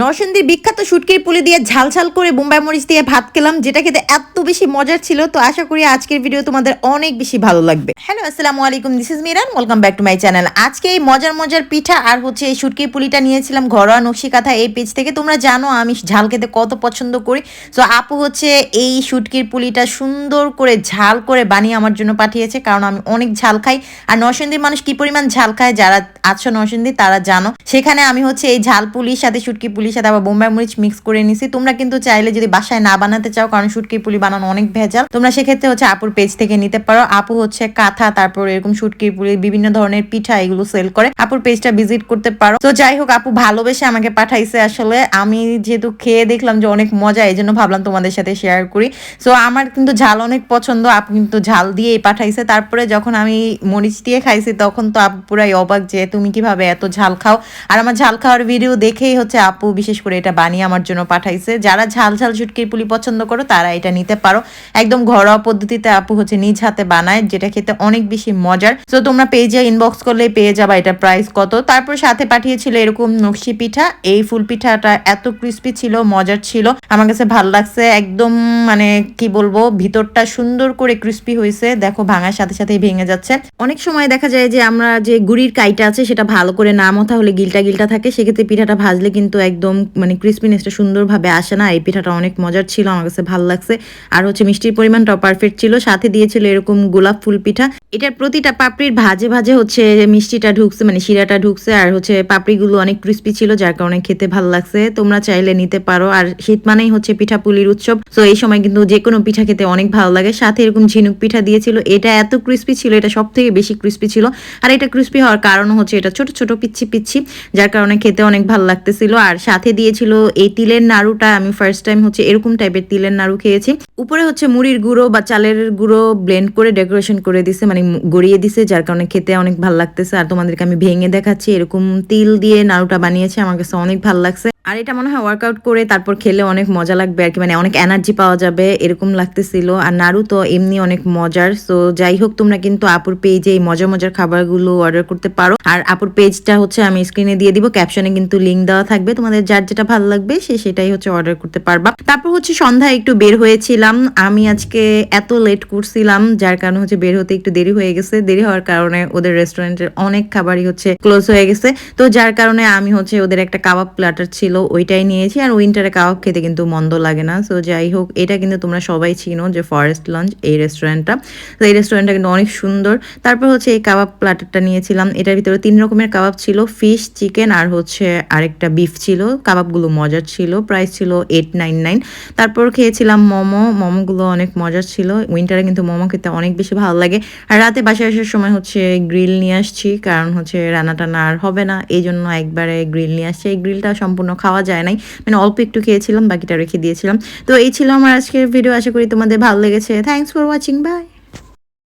নরসিংদীর বিখ্যাত শুটকির পুলি দিয়ে ঝাল ঝাল করে বোম্বাই মরিচ দিয়ে ভাত খেলাম, যেটা খেতে এত বেশি মজার ছিল, তো আশা করি আজকের ভিডিও তোমাদের অনেক বেশি ভালো লাগবে। হ্যালো আসসালামু আলাইকুম this is Miran welcome back to my channel আজকে এই মজার মজার পিঠা আর হচ্ছে এই শুটকির পুলিটা নিয়েছিলাম, ঘরোয়া নকশি কাঁথা এই পেজ থেকে। তোমরা জানো, আমি ঝাল খেতে কত পছন্দ করি। সো আপু হচ্ছে এই শুটকির পুলিটা সুন্দর করে ঝাল করে বানিয়ে আমার জন্য পাঠিয়েছে, কারণ আমি অনেক ঝাল খাই। আর নরসিংদীর মানুষ কি পরিমাণ ঝাল খায়, যারা আছো নরসিংদী তারা জানো। সেখানে আমি হচ্ছে এই ঝাল পুলির সাথে, শুটকি পুলির সাথে আবার বোম্বাই মরিচ মিক্স করে নিছি। তোমরা কিন্তু চাইলে যদি বাসায় না বানাতে চাও, কারণ শুটকি পুলি বানানো অনেক ভেজাল, তোমরা সেক্ষেত্রে হচ্ছে আপুর পেজ থেকে নিতে পারো। আপু হচ্ছে কাঁথা, তারপর এরকম শুটকি পুলি, বিভিন্ন ধরনের পিঠা এগুলো সেল করে। আপুর পেজটা ভিজিট করতে পারো। তো যাই হোক, আপু ভালোবেসে আমাকে পাঠাইছে আসলে। আমি যেহেতু খেয়ে দেখলাম যে অনেক মজা এই জন্য ভাবলাম তোমাদের সাথে শেয়ার করি। সো আমার কিন্তু ঝাল অনেক পছন্দ, আপু কিন্তু ঝাল দিয়েই পাঠাইছে। তারপরে যখন আমি মরিচ দিয়ে খাইছি, তখন তো আপু পুরাই অবাক যে তুমি কীভাবে এত ঝাল খাও? আর আমার ঝাল খাওয়ার ভিডিও দেখেই হচ্ছে আপু বিশেষ করে এটা বানিয়ে আমার জন্য পাঠাইছে। যারা ঝাল ঝাল শুটকির পুলি পছন্দ করো, তারা এটা নিতে পারো। একদম ঘরোয়া পদ্ধতিতে আপু হচ্ছে নিজ হাতে বানায়, যেটা খেতে অনেক বেশি মজার। তো তোমরা পেজে ইনবক্স করলেই পেয়ে যাবা এটা প্রাইস কত। তারপর সাথে পাঠিয়েছিল এরকম নকশি পিঠা। এই ফুল পিঠাটা এত ক্রিস্পি ছিল, মজার ছিল। আমার কাছে ভালো লাগছে। একদম মানে কি বলব, ভিতরটা সুন্দর করে ক্রিস্পি হয়েছে। দেখো ভাঙার সাথে সাথেই ভেঙে যাচ্ছে। অনেক সময় দেখা যায় যে আমরা যে গুড়ির কাইটা আছে সেটা ভালো করে না মথা হলে গিলটা গিলটা থাকে, সেক্ষেত্রে পিঠাটা ভাজলে কিন্তু একদম মানে ক্রিস্পিনেসটা সুন্দরভাবে আসে না। এই পিঠাটা অনেক মজার ছিল, আমার কাছে ভালো লাগছে। আর হচ্ছে মিষ্টির পরিমাণটাও পারফেক্ট ছিল, সাথে দিয়েছিল এরকম গোলাপ ফুল পিঠা। এটার প্রতিটা পাপড়ির ভাজে ভাজে হচ্ছে মিষ্টিটা ঢুকছে মানে শিরাটা ঢুকছে, আর হচ্ছে পাপড়িগুলো অনেক ক্রিস্পি ছিল, যার কারণে খেতে ভালো লাগছে। তোমরা চাইলে নিতে পারো, আর শীত মানেই হচ্ছে পিঠা পুলির উৎসব। তো এই সময় কিন্তু যে কোনো পিঠা খেতে অনেক ভালো লাগে। সাথে এরকম ঝিনুক পিঠা দিয়েছিল, এটা এত ক্রিস্পি ছিল, এটা সব থেকে বেশি ক্রিস্পি ছিল। আর এটা ক্রিস্পি হওয়ার কারণ হচ্ছে এটা ছোট ছোট, পিচ্ছি পিচ্ছি, যার কারণে খেতে অনেক ভালো লাগতেছিল। আর সাথে দিয়েছিল এই তিলের নাড়ুটা, আমি ফার্স্ট টাইম হচ্ছে এরকম টাইপের তিলের নাড়ু খেয়েছি। উপরে হচ্ছে মুড়ির গুঁড়ো বা চালের গুঁড়ো ব্লেন্ড করে ডেকোরেশন করে দিছে মানে গড়িয়ে দিছে, যার কারণে খেতে অনেক ভালো লাগতেছে। আর তোমাদেরকে আমি ভেঙে দেখাচ্ছি, এরকম তিল দিয়ে নাড়ুটা বানিয়েছে, আমার কাছে অনেক ভালো লাগছে। আর এটা মনে হয় ওয়ার্কআউট করে তারপর খেলে অনেক মজা লাগবে আর কি। মানে অনেক এনার্জি পাওয়া যাবে, এরকম লাগতেছিল। আর নাড়ু তো এমনি অনেক মজার। সো যাই হোক, তোমরা কিন্তু আপুর পেজে এই মজার মজার খাবারগুলো অর্ডার করতে পারো। আর আপুর পেজটা হচ্ছে আমি স্ক্রিনে দিয়ে দিব। ক্যাপশনে কিন্তু লিঙ্ক দেওয়া থাকবে। তোমাদের যার যেটা ভালো লাগবে, সে সেটাই হচ্ছে অর্ডার করতে পারবা। তারপর হচ্ছে সন্ধ্যায় একটু বের হয়েছিলাম। আমি আজকে এত লেট করছিলাম, যার কারণে হচ্ছে বের হতে একটু দেরি হয়ে গেছে। দেরি হওয়ার কারণে ওদের রেস্টুরেন্টের অনেক খাবারই হচ্ছে ক্লোজ হয়ে গেছে। তো যার কারণে আমি হচ্ছে ওদের একটা কাবাব প্ল্যাটার ছিল ওইটাই নিয়েছি। আর উইন্টারে কাবাব খেতে কিন্তু মন্দ লাগে না। সো যাই হোক, এটা কিন্তু তোমরা সবাই চিনো যে ফরেস্ট লঞ্চ এই রেস্টুরেন্টটা তো এই রেস্টুরেন্টটা কিন্তু অনেক সুন্দর। তারপর হচ্ছে এই কাবাব প্ল্যাটারটা নিয়েছিলাম। এটার ভিতরে তিন রকমের কাবাব ছিল ফিশ চিকেন আর হচ্ছে আরেকটা বিফ ছিল। কাবাবগুলো মজার ছিল। প্রাইস ছিল এইট নাইন নাইন তারপর খেয়েছিলাম মোমো। মোমোগুলো অনেক মজার ছিল। উইন্টারে কিন্তু মোমো খেতে অনেক বেশি ভালো লাগে। আর রাতে বাসায় আসার সময় হচ্ছে গ্রিল নিয়ে আসছি। কারণ হচ্ছে রান্না টানা আর হবে না। এই জন্য একবারে গ্রিল নিয়ে আসছি। এই গ্রিলটা সম্পূর্ণ খাওয়া যায় নাই। মানে অল্প একটু খেয়েছিলাম, বাকিটা রেখে দিয়েছিলাম। তো এই ছিল আমার আজকের ভিডিও আশা করি তোমাদের ভালো লেগেছে। Thanks for watching by